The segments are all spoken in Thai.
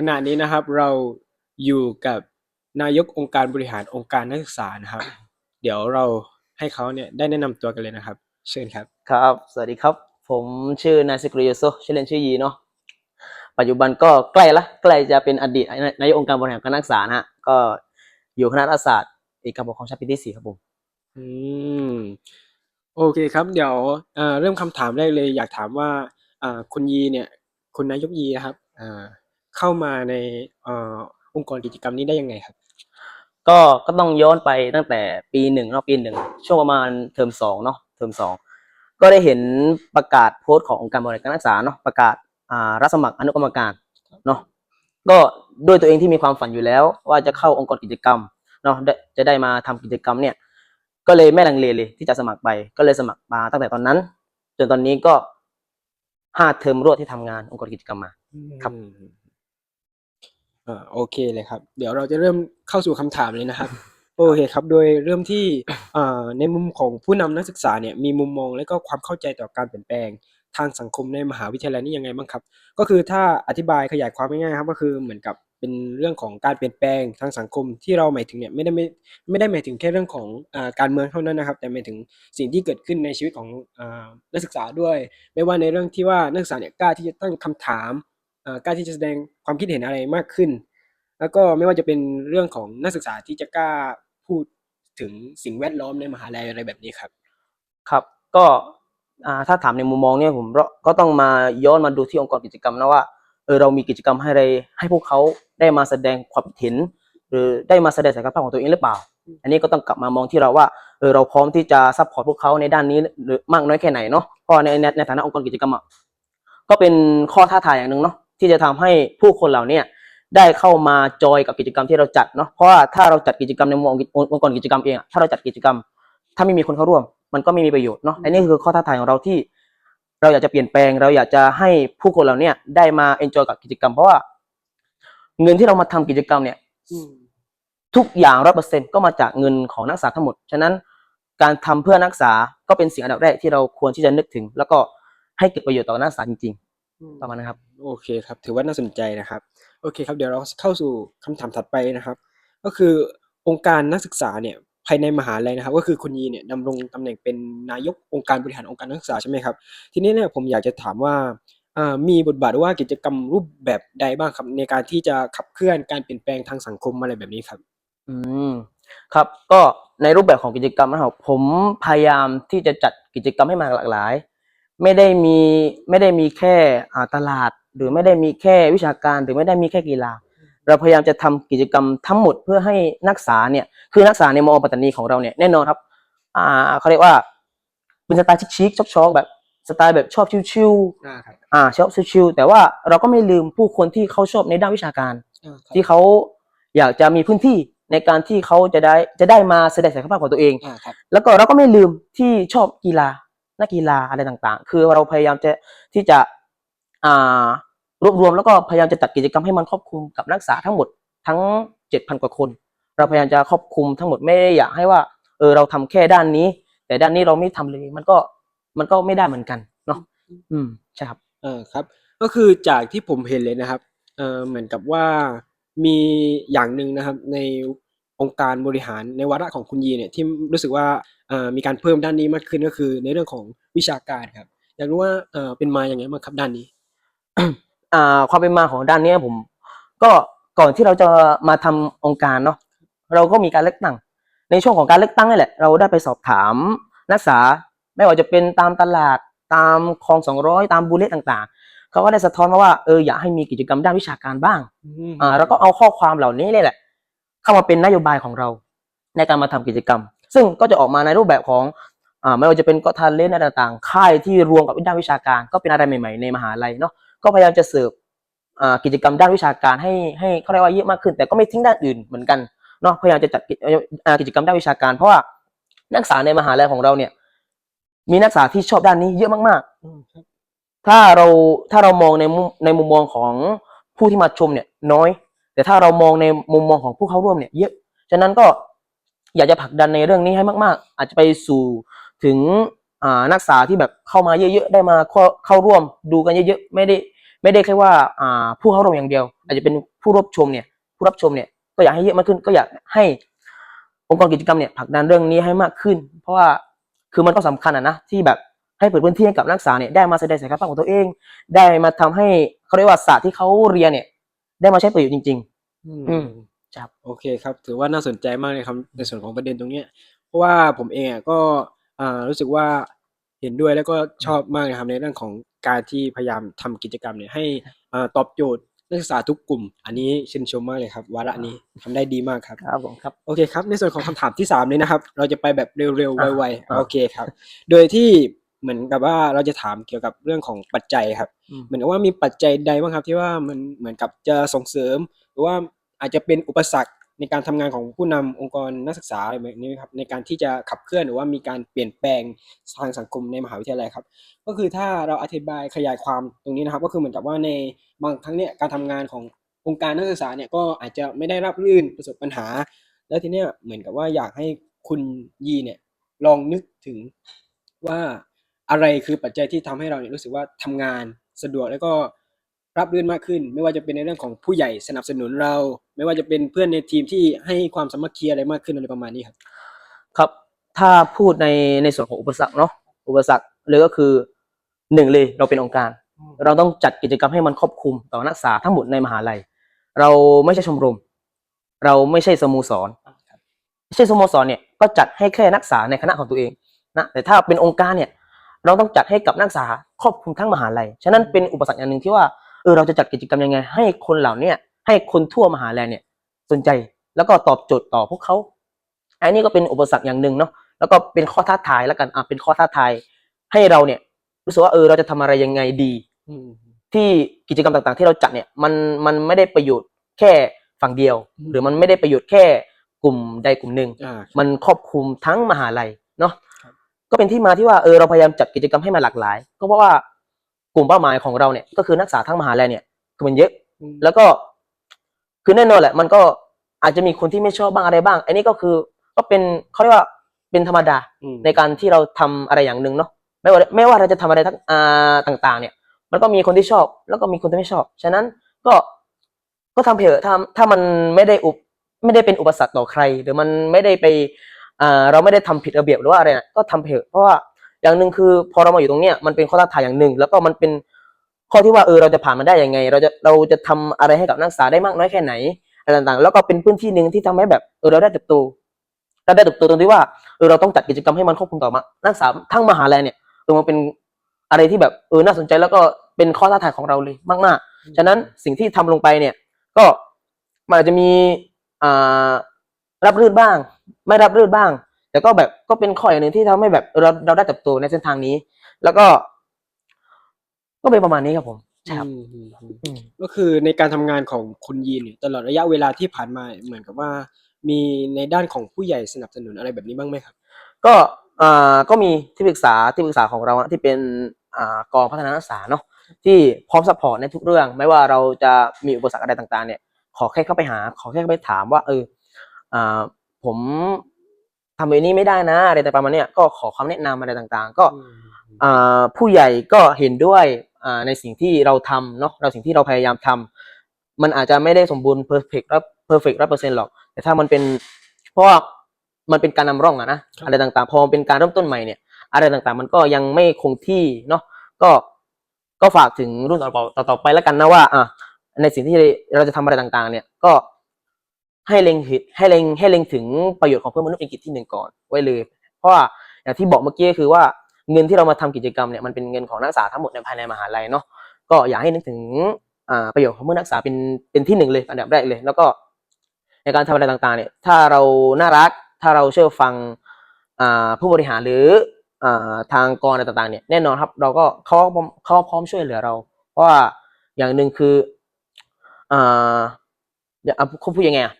ขณะนี้นะครับเราอยู่กับนายกองค์การบริหารองค์การนักศึกษานะครับ เดี๋ยวเราให้เขาเนี่ยได้แนะนำตัวกันเลยนะครับ เชิญครับ ครับ สวัสดีครับ ผมชื่อนายสกริยโซชื่อเล่นชื่อยีเนาะปัจจุบันก็ใกล้ละใกล้จะเป็นอดีตนายกองค์การบริหารคณะนักศึกษานะฮะก็อยู่คณะรัฐศาสตร์เอกการปกครองชั้นปีที่สี่ครับผมอืมโอเคครับ เดี๋ยวเอ่อเริ่มคำถามแรกเลย อยากถามว่าอ่าคุณยีเนี่ย คุณนายกยีนะครับอ่า เข้ามาในเอ่อองค์กรกิจกรรมนี้ได้ยังไงครับ ก็ก็ต้องย้อนไปตั้งแต่ปีหนึ่งเนาะปีหนึ่งช่วงประมาณเทอมสองเนาะเทอมสองก็ได้เห็นประกาศโพสต์ขององค์การบริหารการศึกษาเนาะประกาศอ่ารับสมัครอนุกรรมการเนาะก็ด้วยตัวเองที่มีความฝันอยู่แล้ว ว่าจะเข้าองค์กรกิจกรรมเนาะได้จะได้มาทำกิจกรรมเนี่ย ก็เลยไม่ลังเลเลยที่จะสมัครไป ก็เลยสมัครมาตั้งแต่ตอนนั้น จนตอนนี้ก็ห้าเทอมรวดที่ทำงานองค์กรกิจกรรมมาครับ อืมอ่าโอเคเลยครับ เดี๋ยวเราจะเริ่มเข้าสู่คำถามเลยนะครับ โอเคครับ โดยเริ่มที่อ่าในมุมของผู้นำนักศึกษาเนี่ยมีมุมมองและก็ความเข้าใจต่อการเปลี่ยนแปลงทางสังคมในมหาวิทยาลัยนี่ยังไงบ้างครับ ก็คือถ้าอธิบายขยายความง่ายๆครับ ก็คือเหมือนกับเป็นเรื่องของการเปลี่ยนแปลงทางสังคมที่เราหมายถึงเนี่ยไม่ได้ไม่ไม่ได้หมายถึงแค่เรื่องของอ่าการเมืองเท่านั้นนะครับ แต่หมายถึงสิ่งที่เกิดขึ้นในชีวิตของอ่านักศึกษาด้วย ไม่ว่าในเรื่องที่ว่านักศึกษาเนี่ยกล้าที่จะตั้งคำถามอ่า กล้าที่จะแสดงความคิดเห็นอะไรมากขึ้น แล้วก็ไม่ว่าจะเป็นเรื่องของนักศึกษาที่จะกล้าพูดถึงสิ่งแวดล้อมในมหาลัยอะไรแบบนี้ครับ ครับ ก็อ่าถ้าถามในมุมมองเนี่ยผมก็ก็ต้องมาย้อนมาดูที่องค์กรกิจกรรมนะว่าเออเรามีกิจกรรมให้อะไรให้พวกเขาได้มาแสดงความคิดเห็น หรือได้มาแสดงศักยภาพของตัวเองหรือเปล่า อันนี้ก็ต้องกลับมามองที่เราว่าเออเราพร้อมที่จะซัพพอร์ตพวกเขาในด้านนี้หรือมากน้อยแค่ไหนเนาะเพราะในในในฐานะองค์กรกิจกรรมอะก็เป็นข้อท้าทายอย่างหนึ่งเนาะ ที่จะทำให้ผู้คนเหล่าเนี้ได้เข้ามาจอยกับกิจกรรมที่เราจัดเนาะเพราะว่าถ้าเราจัดกิจกรรมในองค์องค์กรกิจกรรมเองอะถ้าเราจัดกิจกรรม ถ้าไม่มีคนเข้าร่วม มันก็ไม่มีประโยชน์เนาะอันนี้คือข้อท้าทายของเราที่ เราอยากจะเปลี่ยนแปลง เราอยากจะให้ผู้คนเหล่าเนี้ได้มาเอนจอยกับกิจกรรม เพราะว่า เงินที่เรามาทำกิจกรรมเนี่ยทุกอย่างร้อยเปอร์เซ็นก็มาจากเงินของนักศึกษาทั้งหมดฉะนั้นการทำเพื่อนักศึกษาก็เป็นสิ่งอันดับแรกที่เราควรที่จะนึกถึง แล้วก็ให้เกิดประโยชน์ต่อนักศึกษาจริงๆ ประมาณนั้นครับ โอเคครับ ถือว่าน่าสนใจนะครับ โอเคครับ เดี๋ยวเราเข้าสู่คำถามถัดไปนะครับ ก็คือองค์การนักศึกษาเนี่ยภายในมหาลัยนะครับ ก็คือคุณยีเนี่ยดำรงตำแหน่งเป็นนายกองค์การบริหารองค์การนักศึกษาใช่ไหมครับ ทีนี้เนี่ยผมอยากจะถามว่าอ่ามีบทบาทหรือว่ากิจกรรมรูปแบบใดบ้างครับ ในการที่จะขับเคลื่อนการเปลี่ยนแปลงทางสังคมอะไรแบบนี้ครับ อืมครับก็ในรูปแบบของกิจกรรมนะครับผมพยายามที่จะจัดกิจกรรมให้มาหลากหลาย ไม่ได้มีไม่ได้มีแค่อ่าตลาด หรือไม่ได้มีแค่วิชาการ หรือไม่ได้มีแค่กีฬา เราพยายามจะทำกิจกรรมทั้งหมดเพื่อให้นักศึกษาเนี่ยคือนักศึกษาในมอปัตตานีของเราเนี่ยแน่นอนครับอ่าเขาเรียกว่าเป็นสไตล์ชิคๆชอบๆแบบสไตล์แบบชอบชิวอ่าครับๆอ่าชอบชิวๆแต่ว่าเราก็ไม่ลืมผู้คนที่เขาชอบในด้านวิชาการอ่าครับที่เขาอยากจะมีพื้นที่ในการที่เขาจะได้จะได้มาแสดงศักยภาพของตัวเองอ่าครับแล้วก็เราก็ไม่ลืมที่ชอบกีฬา นักกีฬาอะไรต่างๆ คือเราพยายามจะที่จะอ่ารวบรวมแล้วก็พยายามจะจัดกิจกรรมให้มันครอบคลุมกับนักศึกษาทั้งหมดทั้งเจ็ดพันกว่าคน เราพยายามจะครอบคลุมทั้งหมดไม่ได้อยากให้ว่าเออเราทำแค่ด้านนี้ แต่ด้านนี้เราไม่ทำเลยมันก็มันก็ไม่ได้เหมือนกันเนาะอืมใช่ครับเออครับ ก็คือจากที่ผมเห็นเลยนะครับเออเหมือนกับว่ามีอย่างหนึ่งนะครับใน องค์การบริหารในวาระของคุณยีเนี่ยที่รู้สึกว่าเอ่อมีการเพิ่มด้านนี้มากขึ้นก็คือ ในเรื่องของวิชาการครับ อยากรู้ว่าเออเป็นมาอย่างไงบ้างครับด้านนี้อ่าความเป็นมาของด้านเนี้ยผม ก็ก่อนที่เราจะมาทำองค์การเนาะเราก็มีการเลือกตั้ง ในช่วงของการเลือกตั้งนี่แหละ เราได้ไปสอบถามนักศึกษาไม่ว่าจะเป็นตามตลาดตามคลองสองร้อยตามบูเลตต่างๆ เขาก็ได้สะท้อนมาว่าเอออยากให้มีกิจกรรมด้านวิชาการบ้างอ่าแล้วก็เอาข้อความเหล่านี้เลยแหละ เข้ามาเป็นนโยบายของเรา ในการมาทำกิจกรรม ซึ่งก็จะออกมาในรูปแบบของไม่ว่าจะเป็นก็ทันเล่นอะไรต่างๆ ค่ายที่รวมกับด้านวิชาการ ก็เป็นอะไรใหม่ ๆ ในมหาลัยเนาะก็พยายามจะเสิร์ฟกิจกรรมด้านวิชาการให้ให้เขาเรียกว่าเยอะมากขึ้น แต่ก็ไม่ทิ้งด้านอื่นเหมือนกันเนาะพยายามจะจัดกิจกิจกรรมด้านวิชาการ เพราะว่านักศึกษาในมหาลัยของเราเนี่ย มีนักศึกษาที่ชอบด้านนี้เยอะมากๆ ถ้าเราถ้าเรามองในมุมในมุมมองของผู้ที่มาชมเนี่ยน้อย แต่ถ้าเรามองในมุมมองของผู้เข้าร่วมเนี่ยเยอะ ฉะนั้นก็อยากจะผลักดันในเรื่องนี้ให้มาก ๆ อาจจะไปสู่ถึงนักศึกษาที่แบบเข้ามาเยอะ ๆ ได้มาเข้าขาร่วมดูกันเยอะ ๆ ไม่ได้ไม่ได้แค่ว่าผู้เข้าร่วมอย่างเดียว อาจจะเป็นผู้รับชมเนี่ยผู้รับชมเนี่ยก็อยากให้เยอะมากขึ้น ก็อยากให้องค์กรกิจกรรมเนี่ยผลักดันเรื่องนี้ให้มากขึ้น เพราะว่าคือมันก็สำคัญอะนะที่แบบให้เปิดพื้นที่ให้กับนักศึกษาเนี่ยได้มาแสดงศักยภาพของตัวเอง ได้มาทำให้เขาเรียกว่าศาสตร์ที่เขาเรียนเนี่ย ได้มาใช้ประโยชน์จริงอืม ครับ โอเคครับ ถือว่าน่าสนใจมากเลยครับในส่วนของประเด็นตรงเนี้ย เพราะว่าผมเองอะก็อ่ารู้สึกว่าเห็นด้วยแล้วก็ชอบมากนะครับในเรื่องของการที่พยายามทำกิจกรรมเนี่ยให้อ่าตอบโจทย์นักศึกษาทุกกลุ่ม อันนี้ชื่นชมมากเลยครับ วาระนี้ทำได้ดีมากครับๆครับผมครับ โอเคครับ ในส่วนของคำถามที่สามนี้นะครับ เราจะไปแบบเร็วอะๆไวอะๆโอเคครับ โดยที่ เหมือนกับว่าเราจะถามเกี่ยวกับเรื่องของปัจจัยครับอืมเหมือนกับว่ามีปัจจัยใดบ้างครับ ที่ว่ามันเหมือนกับจะส่งเสริม หรือว่าอาจจะเป็นอุปสรรคในการทำงานของผู้นำองค์กรนักศึกษาอะไรแบบนี้ไหมครับในการที่จะขับเคลื่อนหรือว่ามีการเปลี่ยนแปลงทางสังคมในมหาวิทยาลัยครับ ก็คือถ้าเราอธิบายขยายความตรงนี้นะครับ ก็คือเหมือนกับว่าในบางครั้งเนี่ยการทำงานขององค์การนักศึกษาเนี่ยก็อาจจะไม่ได้รับรื่นประสบปัญหา แล้วทีเนี้ยเหมือนกับว่าอยากให้คุณยีเนี่ยลองนึกถึงว่า อะไรคือปัจจัยที่ทำให้เราเนี่ยรู้สึกว่าทำงานสะดวกแล้วก็รับรื่นมากขึ้น ไม่ว่าจะเป็นในเรื่องของผู้ใหญ่สนับสนุนเรา ไม่ว่าจะเป็นเพื่อนในทีมที่ให้ความสมัครคีอะไรมากขึ้นอะไรประมาณนี้ครับ ครับ ถ้าพูดในในส่วนของอุปสรรคเนาะอุปสรรคเลยก็คือหนึ่งเลยเราเป็นองค์การ เราต้องจัดกิจกรรมให้มันครอบคลุมต่อนักศึกษาทั้งหมดในมหาลัย เราไม่ใช่ชมรม เราไม่ใช่สโมสรไม่ใช่สโมสรเนี่ยก็จัดให้แค่นักศึกษาในคณะของตัวเองนะแต่ถ้าเป็นองค์การเนี่ย เราต้องจัดให้กับนักศึกษาครอบคลุมทั้งมหาลัย ฉะนั้นเป็นอุปสรรคอย่างหนึ่งที่ว่าเออเราจะจัดกิจกรรมยังไง ให้คนเหล่าเนี้ให้คนทั่วมหาลัยเนี่ยสนใจแล้วก็ตอบโจทย์ต่อพวกเขาอันนี้ก็เป็นอุปสรรคอย่างหนึ่งเนาะแล้วก็เป็นข้อท้าทายแล้วกันอะเป็นข้อท้าทายให้เราเนี่ยรู้สึกว่าเออเราจะทำอะไรยังไงดีอืมที่กิจกรรมต่างๆ ที่เราจัดเนี่ยมันมันไม่ได้ประโยชน์แค่ฝั่งเดียวอืมหรือมันไม่ได้ประโยชน์แค่กลุ่มใดกลุ่มหนึ่งอ่ามันครอบคลุมทั้งมหาลัยเนาะครับ ก็เป็นที่มาที่ว่าเออเราพยายามจัดกิจกรรมให้มันหลากหลาย ก็เพราะว่ากลุ่มเป้าหมายของเราเนี่ยก็คือนักศึกษาทั้งมหาลัยเนี่ยคือมันเยอะอืมแล้วก็คือแน่นอนแหละ มันก็อาจจะมีคนที่ไม่ชอบบ้างอะไรบ้าง อันนี้ก็คือก็เป็นเขาเรียกว่าเป็นธรรมดาอืมในการที่เราทำอะไรอย่างหนึ่งเนาะไม่ว่าไม่ว่าเราจะทำอะไรทั้งอ่าต่าง ๆ เนี่ย มันก็มีคนที่ชอบ แล้วก็มีคนที่ไม่ชอบ ฉะนั้นก็ก็ทำเถอะถ้าถ้ามันไม่ได้อุปไม่ได้เป็นอุปสรรคต่อใคร หรือมันไม่ได้ไปอ่า เราไม่ได้ทำผิดระเบียบหรือว่าอะไรนะก็ทำเถอะเพราะว่าอย่างหนึ่งคือพอเรามาอยู่ตรงเนี้ยมันเป็นข้อท้าทายอย่างหนึ่ง แล้วก็มันเป็นข้อที่ว่าเออเราจะผ่านมันได้ยังไง เราจะเราจะทำอะไรให้กับนักศึกษาได้มากน้อยแค่ไหนอะไรต่างๆ แล้วก็เป็นพื้นที่หนึ่งที่ทำให้แบบเออเราได้เติบโตเราได้เติบโตตรงที่ว่าเออเราต้องจัดกิจกรรมให้มันควบคุมต่อมานักศึกษาทั้งมหาลัยเนี่ยเออมันเป็นอะไรที่แบบเออน่าสนใจแล้วก็เป็นข้อท้าทายของเราเลยมากๆ ฉะนั้นสิ่งที่ทำลงไปเนี่ย ก็มันอาจจะมีอ่ารับรื่นบ้าง ไม่รับรื่นบ้าง แต่ก็แบบก็เป็นข้ออย่างหนึ่งที่ทำให้แบบเออเราเราได้เติบโตในเส้นทางนี้ แล้วก็ ก็เป็นประมาณนี้ครับผมใช่ครับอืมอืมอืมอืมก็คือในการทำงานของคุณยีนเนี่ยตลอดระยะเวลาที่ผ่านมาเหมือนกับว่า มีในด้านของผู้ใหญ่สนับสนุนอะไรแบบนี้บ้างไหมครับ ก็อ่าก็มีที่ปรึกษาที่ปรึกษาของเราอะที่เป็นอ่ากองพัฒนานักศึกษาเนาะที่พร้อมซัพพอร์ตในทุกเรื่อง ไม่ว่าเราจะมีอุปสรรคอะไรต่าง ๆ เนี่ย ขอแค่เข้าไปหา ขอแค่เข้าไปถามว่า เอออ่า ผมทำแบบนี้ไม่ได้นะ อะไรแต่ประมาณเนี้ยก็ขอคำแนะนำอะไรต่างๆ ก็อ่าผู้ใหญ่ก็เห็นด้วยอ่าในสิ่งที่เราทำเนาะเราสิ่งที่เราพยายามทำมันอาจจะไม่ได้สมบูรณ์เพอร์เฟกต์เพอร์เฟกต์ร้อยเปอร์เซ็นต์หรอก แต่ถ้ามันเป็นเพราะว่ามันเป็นการนำร่องอะนะครับอะไรต่างๆ พอเป็นการเริ่มต้นใหม่เนี่ย อะไรต่างๆ มันก็ยังไม่คงที่เนาะก็ก็ฝากถึงรุ่นต่อๆต่อๆไปแล้วกันนะว่าอะในสิ่งที่เราจะทำอะไรต่างๆ เนี่ยก็ ให้เล็งหิให้เล็งให้เล็งถึงประโยชน์ของเพื่อนมนุษย์เป็นกิจที่หนึ่งก่อนไว้เลย เพราะว่าอย่างที่บอกเมื่อกี้คือว่าเงินที่เรามาทำกิจกรรมเนี่ยมันเป็นเงินของนักศึกษาทั้งหมดในภายในมหาลัยเนาะก็อยากให้นึกถึงประโยชน์ของเพื่อนนักศึกษาเป็นเป็นที่หนึ่งเลยอันดับแรกเลย แล้วก็ในการทำอะไรต่างๆเนี่ยถ้าเราน่ารักถ้าเราเชื่อฟังผู้บริหารหรืออทางกองอะไรต่างๆเนี่ยแน่นอนครับเราก็เขาพร้อมเขาพร้อมช่วยเหลือเรา เพราะว่าอย่างหนึ่งคืออ่าเขาพูดยังไงอะ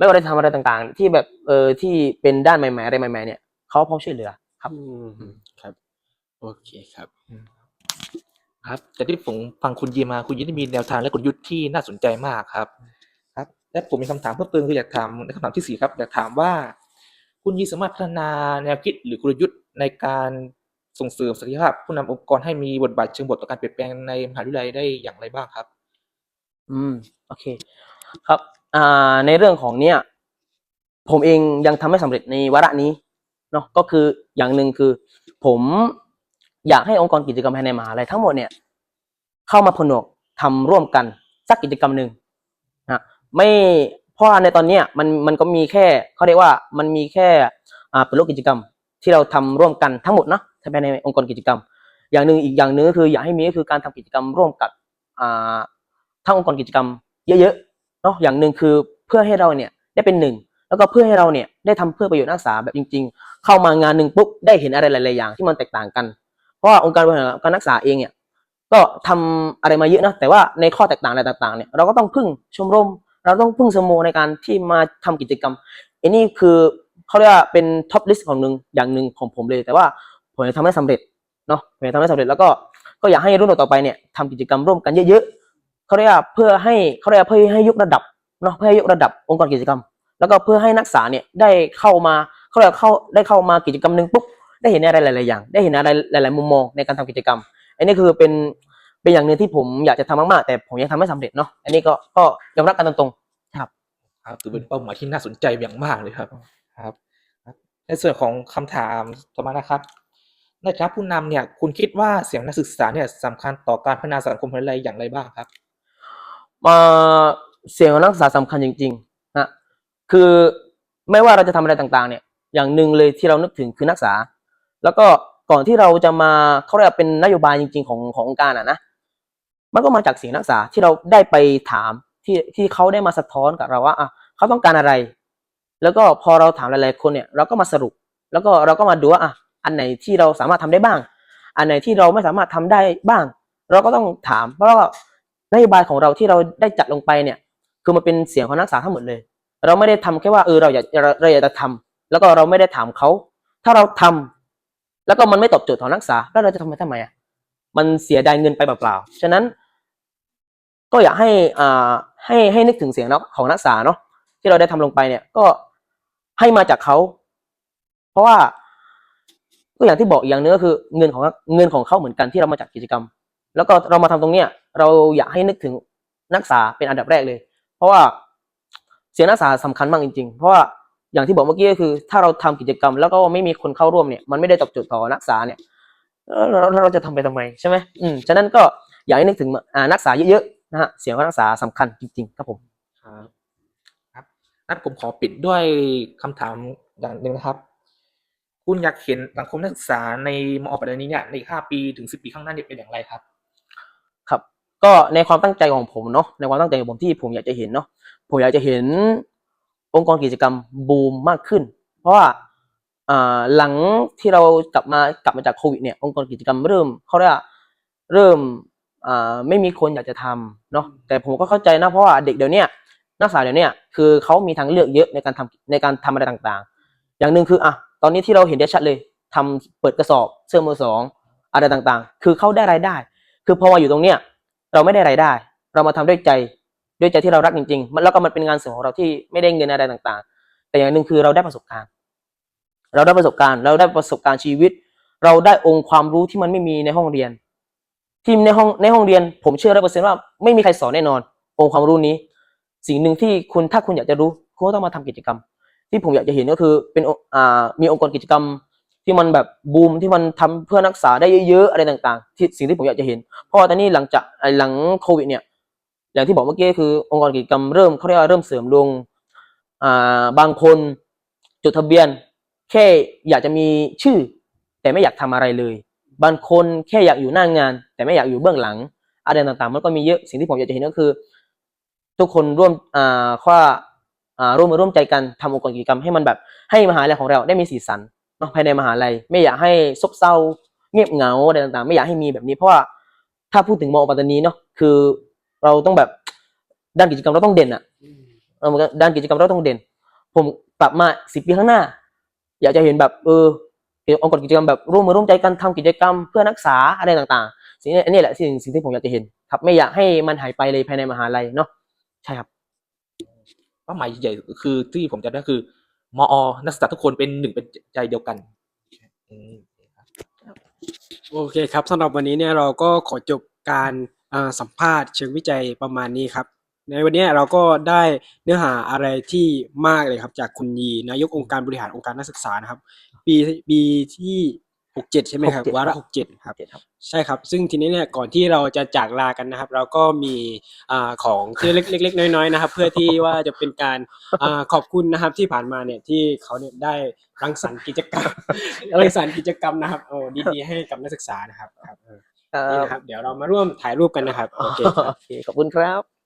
ไม่ว่าจะทำอะไรต่างๆ ที่แบบเออที่เป็นด้านใหม่ๆอะไรใหม่ๆเนี่ยเขาพร้อมช่วยเหลือ ครับอืมครับ โอเคครับ ครับ แต่ที่ผมฟังคุณยีมาคุณยีได้มีแนวทางและกลยุทธ์ที่น่าสนใจมากครับ ครับ และผมมีคำถามเพิ่มเติมคืออยากถามในคำถามที่สี่ครับอยากถามว่า คุณยีสามารถพัฒนาแนวคิดหรือกลยุทธ์ในการส่งเสริมศักยภาพผู้นำองค์กรให้มีบทบาทเชิงบวกต่อการเปลี่ยนแปลงในมหาวิทยาลัยได้อย่างไรบ้างครับ อืม โอเค ครับอ่า ในเรื่องของเนี้ยผมเองยังทำไม่สำเร็จในวาระนี้เนาะก็คืออย่างหนึ่งคือ ผมอยากให้องค์กรกิจกรรมภายในมหาลัยทั้งหมดเนี่ยเข้ามาผนวกทำร่วมกันสักกิจกรรมหนึ่งนะไม่เพราะในตอนเนี้ยมันมันก็มีแค่เขาเรียกว่ามันมีแค่อ่าเป็นโลกกิจกรรม ที่เราทำร่วมกันทั้งหมดเนาะภายในองค์กรกิจกรรม อย่างหนึ่งอีกอย่างหนึ่งก็คืออยากให้มีก็คือการทำกิจกรรมร่วมกับอ่าทั้งองค์กรกิจกรรม เยอะๆ เนาะอย่างหนึ่งคือเพื่อให้เราเนี่ยได้เป็นหนึ่งแล้วก็เพื่อให้เราเนี่ยได้ทำเพื่อประโยชน์นักศึกษาแบบจริง ๆ เข้ามางานหนึ่งปุ๊บได้เห็นอะไรหลายๆอย่างที่มันแตกต่างกัน เพราะว่าองค์การบริหารการนักศึกษาเองเนี่ยก็ทำอะไรมาเยอะนะแต่ว่าในข้อแตกต่างอะไรต่างๆเนี่ยเราก็ต้องพึ่งชมรม เราต้องพึ่งสโมในการที่มาทำกิจกรรมอันนี้คือเขาเรียกว่าเป็นท็อปลิสต์ของหนึ่งอย่างหนึ่งของผมเลย แต่ว่าผมจะทำให้สำเร็จเนาะผมจะทำให้สำเร็จแล้วก็ก็อยากให้รุ่นต่อไปเนี่ยทำกิจกรรมร่วมกันเยอะๆ เขาเรียกว่าเพื่อให้เขาเรียกว่าเพื่อให้ยกระดับเนาะเพื่อให้ยกระดับองค์กรกิจกรรม แล้วก็เพื่อให้นักศึกษาเนี่ยได้เข้ามาเขาเรียกว่าเข้าได้เข้ามากิจกรรมหนึ่งปุ๊บได้เห็นอะไรหลาย ๆ อย่าง ได้เห็นอะไรหลาย ๆ มุมมองในการทำกิจกรรม อันนี้คือเป็นเป็นอย่างหนึ่งที่ผมอยากจะทำมากๆแต่ผมยังทำไม่สำเร็จเนาะอันนี้ก็ก็ยอมรับกันตรงๆครับครับถือเป็นเป้าหมายที่น่าสนใจอย่างมากเลยครับครับครับในส่วนของคำถามต่อมานะครับในฐานะผู้นำเนี่ยคุณคิดว่าเสียงนักศึกษาเนี่ยสำคัญต่อการพัฒนาสังคมมหาวิทยาลัยอย่างไรบ้างครับ มาเสียงของนักศึกษาสำคัญจริงๆนะคือไม่ว่าเราจะทำอะไรต่างๆ เนี่ย อย่างหนึ่งเลยที่เรานึกถึงคือนักศึกษา แล้วก็ก่อนที่เราจะมาเขาเรียกเป็นนโยบายจริง ๆ ของขององค์การอะนะมันก็มาจากเสียงนักศึกษาที่เราได้ไปถามที่ที่เขาได้มาสะท้อนกับเราว่าอะเขาต้องการอะไร แล้วก็พอเราถามหลายๆคนเนี่ย เราก็มาสรุป แล้วก็เราก็มาดูว่าอะอันไหนที่เราสามารถทำได้บ้าง อันไหนที่เราไม่สามารถทำได้บ้าง เราก็ต้องถามเพราะว่า นโยบายของเราที่เราได้จัดลงไปเนี่ย คือมันเป็นเสียงของนักศึกษาทั้งหมดเลย เราไม่ได้ทำแค่ว่าเออเราอยากเราอยากจะทำแล้วก็เราไม่ได้ถามเขาถ้าเราทำแล้วก็มันไม่ตอบโจทย์ของนักศึกษาแล้วเราจะทำไปทำไมอะมันเสียดายเงินไปเปล่าๆฉะนั้น ก็อยากให้อ่าให้ให้นึกถึงเสียงนาะของนักศึกษาเนาะที่เราได้ทำลงไปเนี่ยก็ให้มาจากเขาเพราะว่าก็อย่างที่บอกอย่างนึงก็คือเงินของเงินของเขาเหมือนกันที่เรามาจากกิจกรรม แล้วก็เรามาทำตรงเนี้ย เราอยากให้นึกถึงนักศึกษาเป็นอันดับแรกเลย เพราะว่าเสียงนักศึกษาสำคัญมากจริงๆ เพราะว่าอย่างที่บอกเมื่อกี้ก็คือ ถ้าเราทำกิจกรรม แล้วก็ไม่มีคนเข้าร่วมเนี่ยมันไม่ได้ตอบโจทย์ต่อนักศึกษาเนี่ยเราเราจะทำไปทำไมใช่ไหมอืมฉะนั้นก็อยากให้นึกถึงนักศึกษาเยอะๆนะฮะเสียงของนักศึกษาสำคัญจริง ๆ ครับผมครับครับนั้นผมขอปิดด้วยคำถามอย่างหนึ่งนะครับ คุณอยากเห็นสังคมนักศึกษาในมอปัจจุบันนี้เนี่ยในห้าปีถึงสิบปีข้างหน้าเนี่ยเป็นอย่างไรครับ ก็ในความตั้งใจของผมเนาะในความตั้งใจของผมที่ผมอยากจะเห็นเนาะผมอยากจะเห็นองค์กรกิจกรรมบูมมากขึ้น เพราะว่าหลังที่เรากลับมากลับมาจากโควิดเนี่ยองค์กรกิจกรรมเริ่มเขาเรียกเริ่มไม่มีคนอยากจะทำเนาะแต่ผมก็เข้าใจนะเพราะว่าเด็กเดี๋ยวนี้นักศึกษาเดี๋ยวนี้คือเขามีทางเลือกเยอะในการทำในการทำอะไรต่างๆ อย่างหนึ่งคืออะตอนนี้ที่เราเห็นได้ชัดเลยทำเปิดกระสอบเสื้อมือสองอะไรต่างๆ คือเขาได้รายได้ คือพอมาอยู่ตรงเนี้ย เราไม่ได้รายได้ เรามาทำด้วยใจด้วยใจที่เรารักจริงๆแล้วก็มันเป็นงานเสริมของเราที่ไม่ได้เงินอะไรต่างๆ แต่อย่างหนึ่งคือเราได้ประสบการณ์ เราได้ประสบการณ์ เราได้ประสบการณ์ชีวิต เราได้องค์ความรู้ที่มันไม่มีในห้องเรียน ที่ในห้องในห้องเรียน ผมเชื่อร้อเปอร์เซ็นต์ว่าไม่มีใครสอนแน่นอน องค์ความรู้นี้ สิ่งหนึ่งที่คุณถ้าคุณอยากจะรู้คุณก็ต้องมาทำกิจกรรม ที่ผมอยากจะเห็นก็คือเป็นอ่ามีองค์กรกิจกรรม ที่มันแบบบูมที่มันทำเพื่อนักศึกษาได้เยอะๆอะไรต่างๆ ที่สิ่งที่ผมอยากจะเห็น เพราะตอนนี้หลังจากหลังโควิดเนี่ยอย่างที่บอกเมื่อกี้คือองค์กรกิจกรรมเริ่มเขาเรียกว่าเริ่มเสริมลงอ่าบางคนจดทะเบียน แค่อยากจะมีชื่อ แต่ไม่อยากทำอะไรเลย บางคนแค่อยากอยู่หน้างาน แต่ไม่อยากอยู่เบื้องหลังอะไรต่างๆ มันก็มีเยอะสิ่งที่ผมอยากจะเห็นก็คือ ทุกคนร่วมอ่าว่าอ่าร่วมมือร่วมใจกันทำองค์กรกิจกรรมให้มันแบบให้มหาลัยของเราได้มีสีสัน เนาะภายในมหาลัย ไม่อยากให้ซบเซาเงียบเหงาอะไรต่างๆ ไม่อยากให้มีแบบนี้ เพราะว่าถ้าพูดถึงมอปัตตานีเนาะคือเราต้องแบบด้านกิจกรรมเราต้องเด่นอะด้านกิจกรรมเราต้องเด่น ผมปรับมาสิบปีข้างหน้า อยากจะเห็นแบบเออองค์กรกิจกรรมแบบร่วมมือร่วมใจกันทำกิจกรรมเพื่อนักศึกษาอะไรต่างๆ สิ่งนี้อันนี้แหละสิ่งสิ่งที่ผมอยากจะเห็น ครับไม่อยากให้มันหายไปเลยภายในมหาลัยเนาะใช่ครับเป้าหมายใหญ่คือที่ผมจะได้คือ มอ นักศึกษาทุกคนเป็นหนึ่งเป็นใจเดียวกันอืมครับโอเคครับสำหรับวันนี้เนี่ยเราก็ขอจบการอ่าสัมภาษณ์เชิงวิจัยประมาณนี้ครับ ในวันนี้เราก็ได้เนื้อหาอะไรที่มากเลยครับ จากคุณยีนายกองค์การบริหารองค์การนักศึกษานะครับ ปีปีที่ห กเจ็ดใช่ไหมครับ67 วาระหกเจ็ดครับ ใช่ครับ ซึ่งทีนี้เนี่ยก่อนที่เราจะจากลากันนะครับ เราก็มีอ่าของที่เล็กๆน้อยๆนะครับ เพื่อที่ว่าจะเป็นการอ่าขอบคุณนะครับที่ผ่านมาเนี่ยที่เขาเนี่ยได้รังสรรค์กิจกรรม รังสรรค์กิจกรรมนะครับโอ้ดีๆให้กับนักศึกษานะครับครับเออครันี่บนะครับ เดี๋ยวเรามาร่วมถ่ายรูปกันนะครับโอเคครับ โอเคขอบคุณครับ